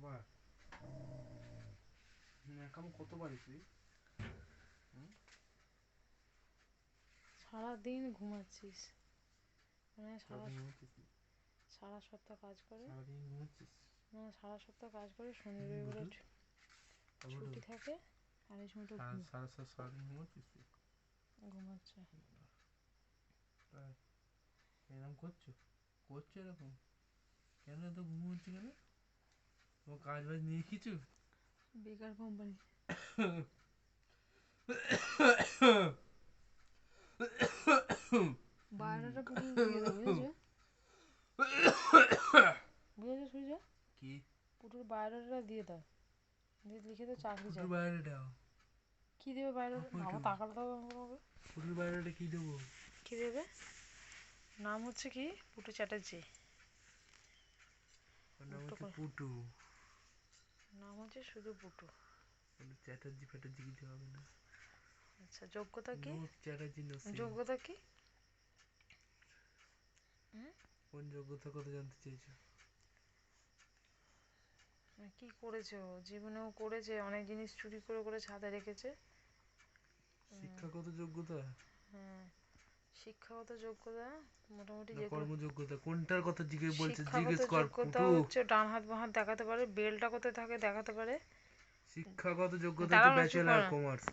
আবার? ন্যাকাম কত বাড়ি তুই? সারাদিন ঘুমাচ্ছিস। মানে সারা সারাদিন ঘুমাচ্ছিস তুই? সারা সপ্তাহ কাজ করে। সারাদিন ঘুমাচ্ছিস? না সারা সপ্তাহ কাজ করে শনি রবিবারে ছুটি থাকে আর এই সময়টা সারা ঘুম- সারা সারা- সারাদিন ঘুমাচ্ছিস তুই? ঘুমাচ্ছে। এরকম করছ? করছ এরকম? কেন এত ঘুমোচ্ছি কেন? ও কাজ বাজ নিয়ে কিছু? বেকার কোম্পানি দিয়ে দেবো বুঝেছ? সূর্য কি? দিয়ে দাও। দিয়ে লিখে দাও চাকরি চাই কি দেবে। আমার আমাকে বাইরেটা কি দেবো? কি দেবে? নাম হচ্ছে কি? পুটু চ্যাটার্জি। ওর নাম হচ্ছে পুটু। নাম হচ্ছে শুধু কোনো চ্যাটার্জি ফ্যাটার্জি কিছু হবে না। আচ্ছা যোগ্যতা কি? চ্যাটার্জি যোগ্যতা কি? কোন যোগ্যতার কথা জানতে মানে কি করেছে ও? জীবনেও করেছে অনেক জিনিস চুরি করে করে ছাদে রেখেছে। শিক্ষাগত যোগ্যতা? হ্যাঁ শিক্ষাগত যোগ্যতা মোটামুটি কর্মযোগ্যতা কোনটার কথা জিজ্ঞেস বলছে? জিজ্ঞেস কর যোগ্যতা হচ্ছে ডান হাত বাঁ হাত দেখাতে পারে বেলটা কোথায় থাকে দেখাতে পারে। শিক্ষাগত যোগ্যতা ব্যাচেলার। কমার্স।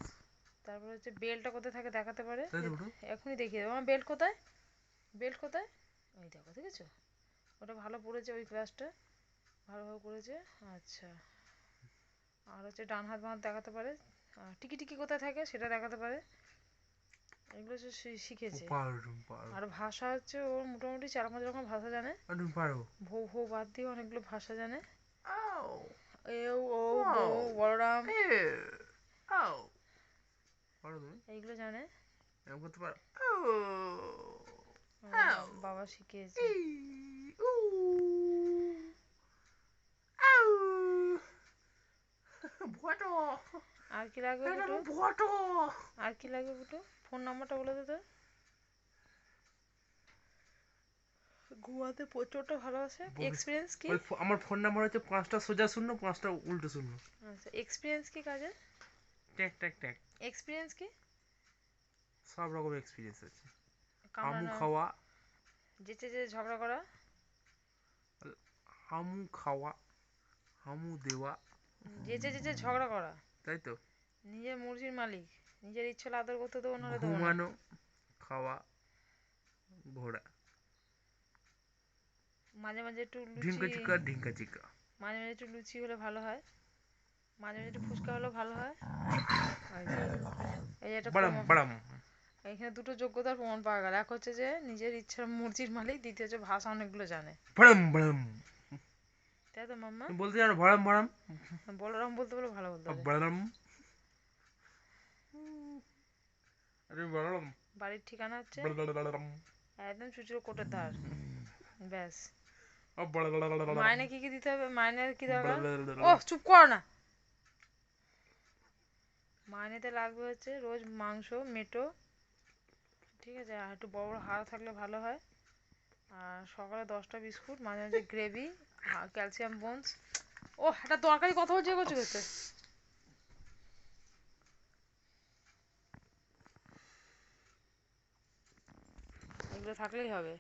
তারপরে হচ্ছে বেলটা কোথায় থাকে দেখাতে পারে। এখনই দেখিয়ে দেবো আমার বেল্ট কোথায়? বেল্ট কোথায়? ওই দেখো দেখেছ? ওটা ভালো পড়েছে ওই ক্লাসটা। ভালোভাবে করেছে আচ্ছা। আর হচ্ছে ডান হাত বাঁ হাত দেখাতে পারে। টিকি টিকি কোথায় থাকে সেটা দেখাতে পারে। এগুলো সে শি- শিখেছে। পারো তুমি পারো। আর ভাষা হচ্ছে ওর মোটামুটি চার পাঁচ রকম ভাষা জানে। আর তুমি পারো? ভৌ ভৌ বাদ দিয়ে অনেকগুলো ভাষা জানে। এও ও Wow. বৌ বলরাম। পারো তুমি? এইগুলো জানে। এরকম করতে পারো। আও আমার Ow. বাবা শিখিয়েছে। কি লাগবে এটা বুটু? আর কি লাগবে বুটু? ফোন নাম্বারটা বলে দে তোর ঘুমাতে প্রচুরটা ভালোবাসে বলিস। এক্সপিরিয়েন্স কি? আমার ফোন নাম্বার হচ্ছে পাঁচটা সোজা শূন্য পাঁচটা উল্টো শূন্য। আচ্ছা এক্সপিরিয়েন্স কি কাজে ট্যাক ট্যাক ট্যাক। এক্সপিরিয়েন্স কি? সব রকম এক্সপিরিয়েন্স আছে। আমু খাওয়া। যেচে যে ঝগড়া করা। হামু খাওয়া। হামু দেওয়া। যেচে যেচে ঝগড়া করা। তাই তো? নিজের মর্জির মালিক। নিজের ইচ্ছে হলে আদর করতে দেবো না। ঘুমানো খাওয়া ঘোরা মাঝে মাঝে একটু ঢিঙ্কা চিকা ঢিঙ্কা চিকা মাঝে মাঝে একটু লুচি হলে ভালো হয়। মাঝে মাঝে একটু ফুচকা হলেও ভালো হয়। এই একটা এখানে দুটো যোগ্যতার প্রমাণ পাওয়া গেল। এক হচ্ছে যে নিজের ইচ্ছার মর্জির মালিক। দ্বিতীয় হচ্ছে ভাষা অনেকগুলো জানে। বাড়াম বাড়াম। তাই তো মাম্মা? বলতে জানো ভাড়াম ভাড়াম বলরাম বলতে বলে ভালো বলতে হবে বাড়ির ঠিকানা হচ্ছে? একদম চুচুরো কোটের ধার ব্যাস মাইনে কি কি দিতে হবে মাইনের কি দরকার ও চুপ কর না মাইনেতে লাগবে হচ্ছে? রোজ মাংস মেটো ঠিক আছে আর একটু বড় বড় হাড় থাকলে ভালো হয় আর সকালে দশটা বিস্কুট মাঝে মাঝে গ্রেভি ক্যালসিয়াম বোনস ও একটা তরকারি কথা বলছে করছে থাকলেই হবে।